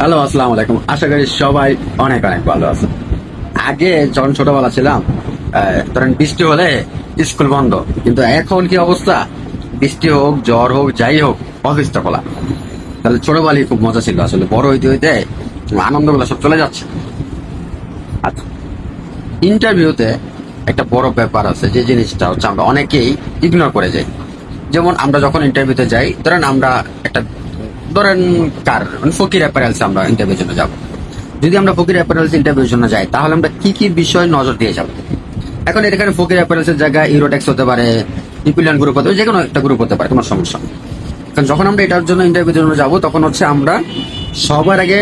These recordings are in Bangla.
হ্যালো, আসসালামু আলাইকুম। আশা করি সবাই অনেক অনেক ভালো আছে আগে যখন ছোটবেলা ছিলাম ধরেন বৃষ্টি হলে স্কুল বন্ধ। কিন্তু এখন কি অবস্থা? বৃষ্টি হোক, জ্বর হোক, যাই হোক অফিসটা খোলা। তাহলে ছোটবেলায় খুব মজা ছিল। আসলে বড় হইতে হইতে আনন্দ আনন্দগুলো সব চলে যাচ্ছে। আচ্ছা ইন্টারভিউতে একটা বড় ব্যাপার আছে যে জিনিসটা হচ্ছে আমরা অনেকেই ইগনোর করে যাই। যেমন আমরা যখন ইন্টারভিউতে যাই, ধরেন আমরা ধরেন কার? মানে ফকির অ্যাপারেলস আমরা ইন্টারভিউর জন্য যাব। যদি আমরা ফকির অ্যাপারেলস ইন্টারভিউর জন্য যাই, তাহলে আমরা কি কি বিষয় নজর দিয়ে যাব? এখন এখানে ফকির অ্যাপারেলসের জায়গায় ইউরোটেক্স হতে পারে ইপিলিয়ন গ্রুপ হতে পারে, যে কোনো একটা গ্রুপ হতে পারে তোমার সমস্যা কারণ যখন আমরা এটার জন্য ইন্টারভিউর জন্য যাব, তখন হচ্ছে আমরা সবার আগে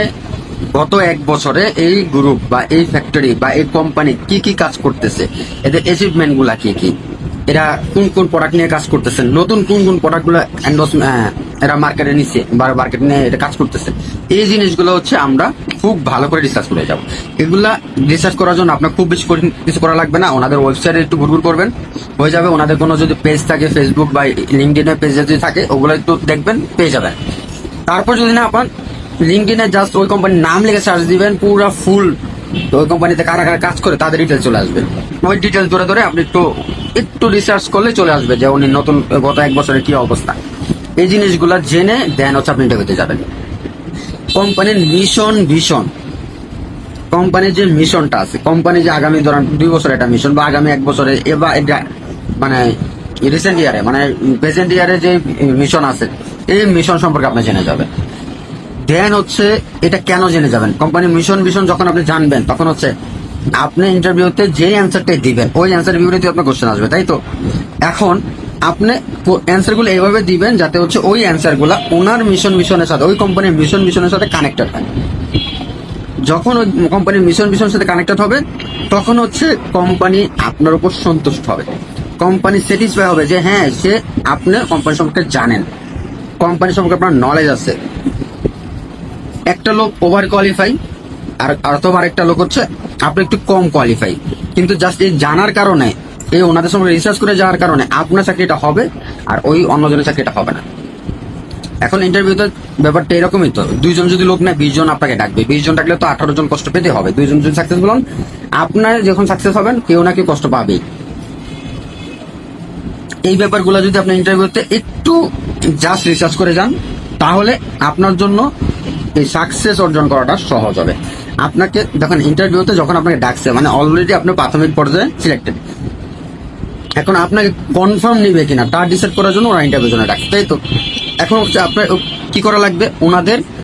গত এক বছরে এই গ্রুপ বা এই ফ্যাক্টরি বা এই কোম্পানি কি কি কাজ করতেছে, এদের অ্যাচিভমেন্টগুলা কি কি, এরা কোন কোন প্রোডাক্ট নিয়ে কাজ করতেছে, নতুন কোন কোন প্রোডাক্টগুলো এরা মার্কেটে নিচ্ছে বা মার্কেট নিয়ে এটা কাজ করতেছে। এই জিনিসগুলো হচ্ছে আমরা খুব ভালো করে রিসার্চ করে যাব। এগুলা রিসার্চ করার জন্য আপনার খুব বেশি কিছু করা লাগবে না। ওনাদের ওয়েবসাইটে একটু ঘুরঘুর করবেন, হয়ে যাবে। ওনাদের কোনো যদি পেজ থাকে ফেসবুক বা লিঙ্কডিনের পেজ যদি থাকে, ওগুলো একটু দেখবেন, পেয়ে যাবেন। তারপর যদি না আপনার লিঙ্কডিনে জাস্ট ওই কোম্পানির নাম লিখে সার্চ দিবেন, পুরো ফুল ওই কোম্পানিতে কারা কারা কাজ করে, তাদের ডিটেলস চলে আসবে। ওই ডিটেলস ধরে ধরে আপনি একটু একটু রিসার্চ করলে চলে আসবে যে উনি নতুন, গত এক বছরের কি অবস্থা। এই জিনিসগুলা জেনে দেন হচ্ছে আপনি ইন্টারভিউতে যাবেন। কোম্পানির মিশন ভিশন কোম্পানির যে মিশনটা আছে কোম্পানি যে আগামী ধরেন দুই বছর একটা মিশন বা আগামী এক বছরে এবার এটা মানে রিসেন্ট ইয়ারে মানে প্রেজেন্ট ইয়ারে যে মিশন আছে, এই মিশন সম্পর্কে আপনি জেনে যাবেন। দেন হচ্ছে এটা কেন জেনে যাবেন? কোম্পানির মিশন ভিশন যখন আপনি জানবেন, তখন হচ্ছে আপনি ইন্টারভিউতে যে অ্যান্সারটাই দিবেন, ওই অ্যান্সার বিপরীতে আপনার কোশ্চেন আসবে, তাই তো? এখন আপনি অ্যান্সারগুলো এইভাবে দিবেন যাতে হচ্ছে ওই অ্যান্সারগুলা ওনার মিশন মিশনের সাথে, ওই কোম্পানির মিশন মিশনের সাথে কানেক্টেড হয়। যখন ওই কোম্পানির মিশন মিশনের সাথে কানেক্টেড হবে, তখন হচ্ছে কোম্পানি আপনার উপর সন্তুষ্ট হবে। কোম্পানি স্যাটিসফাই হবে যে হ্যাঁ সে আপনি কোম্পানি সম্পর্কে জানেন। কোম্পানি সম্পর্কে আপনার নলেজ আছে। একটা লোক ওভার কোয়ালিফাই আর আর অথবা আরেকটা লোক হচ্ছে আপনি একটু কম কোয়ালিফাই কিন্তু জাস্ট এই জানার কারণে এই ওনাদের সঙ্গে রিসার্চ করে যাওয়ার কারণে আপনার চাকরিটা হবে আর ওই অন্যজনের চাকরিটা হবে না। এখন ইন্টারভিউতে ব্যাপারটা এরকমই তো, দুইজন যদি লোক নেয় বিশ জন আপনাকে ডাকবে। বিশ জন ডাকলে তো আঠারো জন কষ্ট পেতে হবে। দুইজন যদি সাকসেসফুল হন, আপনার যখন সাকসেস হবেন, কেউ না কেউ কষ্ট পাবেই। এই ব্যাপারগুলো যদি আপনি ইন্টারভিউতে একটু জাস্ট রিসার্চ করে যান, তাহলে আপনার জন্য এই সাকসেস অর্জন করাটা সহজ হবে। আপনাকে যখন ইন্টারভিউতে যখন আপনাকে ডাকছে মানে অলরেডি আপনি প্রাথমিক পর্যায়ে সিলেক্টেড এখন আপনাকে কনফার্ম নিবে কিনা, তা ডিসাইড করার জন্য ওরা ইন্টারভিউ জন্য ডাক, তাই তো? এখন হচ্ছে আপনার, কি করা লাগবে? ওনাদের